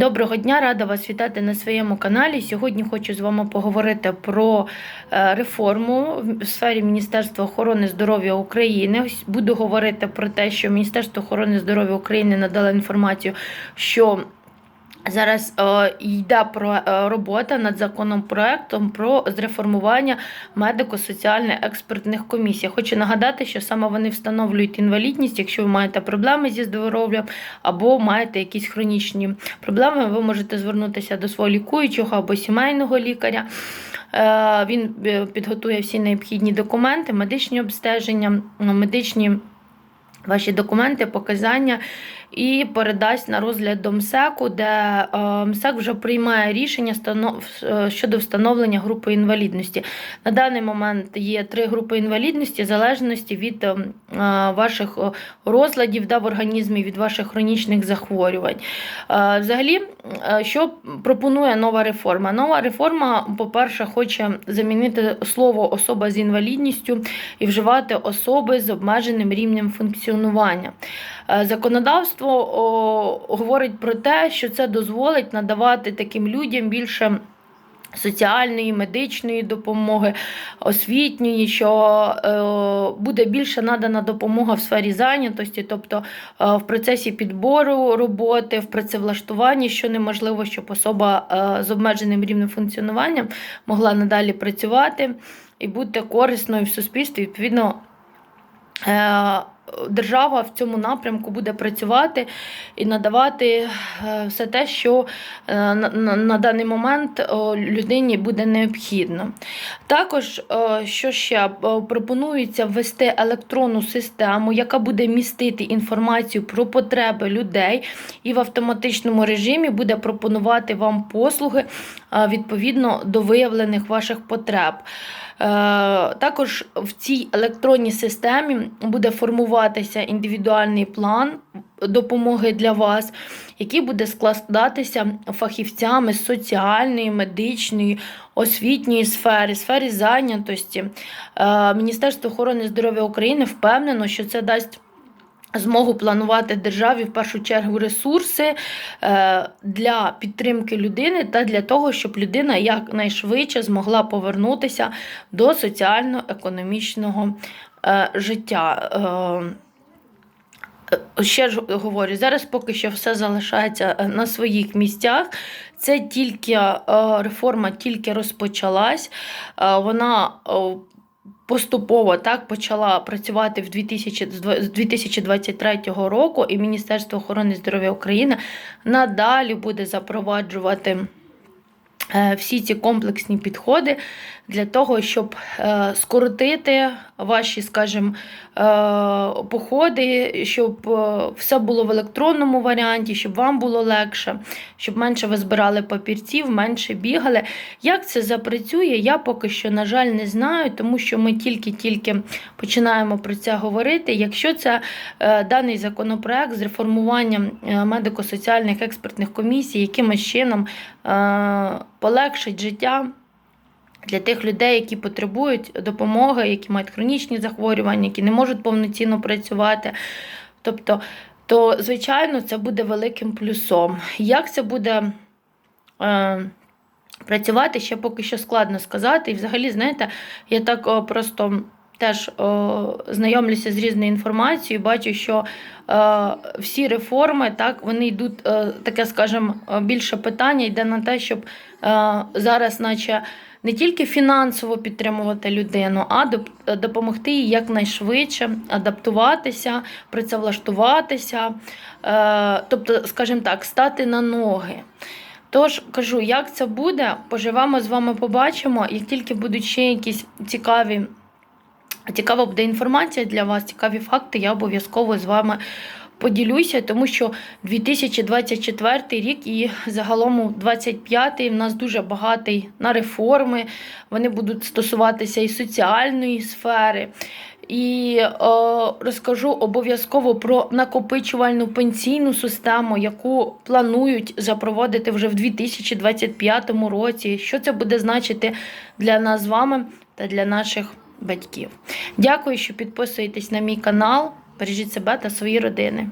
Доброго дня, рада вас вітати на своєму каналі. Сьогодні хочу з вами поговорити про е, реформу в сфері Міністерства охорони здоров'я України. Буду говорити про те, що Міністерство охорони здоров'я України надало інформацію, що Зараз е, йде про е, робота над законопроектом про зреформування медико-соціальних експертних комісій. Хочу нагадати, що саме вони встановлюють інвалідність, якщо ви маєте проблеми зі здоров'ям або маєте якісь хронічні проблеми, ви можете звернутися до свого лікуючого або сімейного лікаря. Е, Він е, підготує всі необхідні документи, медичні обстеження, медичні. Ваші документи, показання і передасть на розгляд до МСЕКу, де е, МСЕК вже приймає рішення е, щодо встановлення групи інвалідності. На даний момент є три групи інвалідності в залежності від е, ваших розладів да, в організмі, від ваших хронічних захворювань. Взагалі, що пропонує нова реформа? Нова реформа, по-перше, хоче замінити слово особа з інвалідністю і вживати особи з обмеженим рівнем функціонування. Е, Законодавство о, говорить про те, що це дозволить надавати таким людям більше. Соціальної, медичної допомоги, освітньої, що е, буде більше надана допомога в сфері зайнятості, тобто е, в процесі підбору роботи, в працевлаштуванні, що неможливо, щоб особа з обмеженим рівнем функціонування могла надалі працювати і бути корисною в суспільстві. Відповідно, держава в цьому напрямку буде працювати і надавати е, все те, що е, на, даний момент людині буде необхідно. Також, е, що ще пропонується ввести електронну систему, яка буде містити інформацію про потреби людей і в автоматичному режимі буде пропонувати вам послуги відповідно до виявлених ваших потреб. Е, Також в цій електронній системі буде формуватися індивідуальний план допомоги для вас, який буде складатися фахівцями з соціальної, медичної, освітньої сфери, сфери зайнятості. Е, Міністерство охорони здоров'я України впевнено, що це дасть. Змогу планувати державі в першу чергу ресурси е, для підтримки людини та для того, щоб людина якнайшвидше змогла повернутися до соціально-економічного е, життя. Е, Ще ж говорю, зараз поки що все залишається на своїх місцях. Це тільки реформа тільки розпочалась. Вона поступово так почала працювати в 2000, з 2023 року, і Міністерство охорони здоров'я України надалі буде запроваджувати. е, Всі ці комплексні підходи для того, щоб е, скоротити ваші, скажімо, е, походи, щоб е, все було в електронному варіанті, щоб вам було легше, щоб менше ви збирали папірців, менше бігали. Як це запрацює, я поки що, на жаль, не знаю, тому що ми тільки-тільки починаємо про це говорити. Якщо це даний законопроект з реформуванням медико-соціальних експертних комісій, якимось чином полегшить життя. Для тих людей, які потребують допомоги, які мають хронічні захворювання, які не можуть повноцінно працювати. Тобто, то, звичайно, це буде великим плюсом. Як це буде е, працювати, ще поки що складно сказати. І взагалі, знаєте, я так о, просто теж о, знайомлюся з різною інформацією, бачу, що е, всі реформи так, вони йдуть, е, таке, скажімо, більше питання йде на те, щоб е, зараз, наче тільки фінансово підтримувати людину, а допомогти їй якнайшвидше адаптуватися, працевлаштуватися, е, тобто, скажімо так, стати на ноги. Тож кажу, як це буде, поживемо з вами, побачимо. Як тільки будуть ще якісь цікаві, цікава буде інформація для вас, цікаві факти, я обов'язково з вами поділюся, тому що 2024 рік і загалом 25-й в нас дуже багатий на реформи. Вони будуть стосуватися і соціальної сфери. І е, розкажу обов'язково про накопичувальну пенсійну систему, яку планують запровадити вже в 2025 році. Що це буде значити для нас з вами та для наших батьків? Дякую, що підписуєтесь на мій канал. Бережіть себе та свої родини.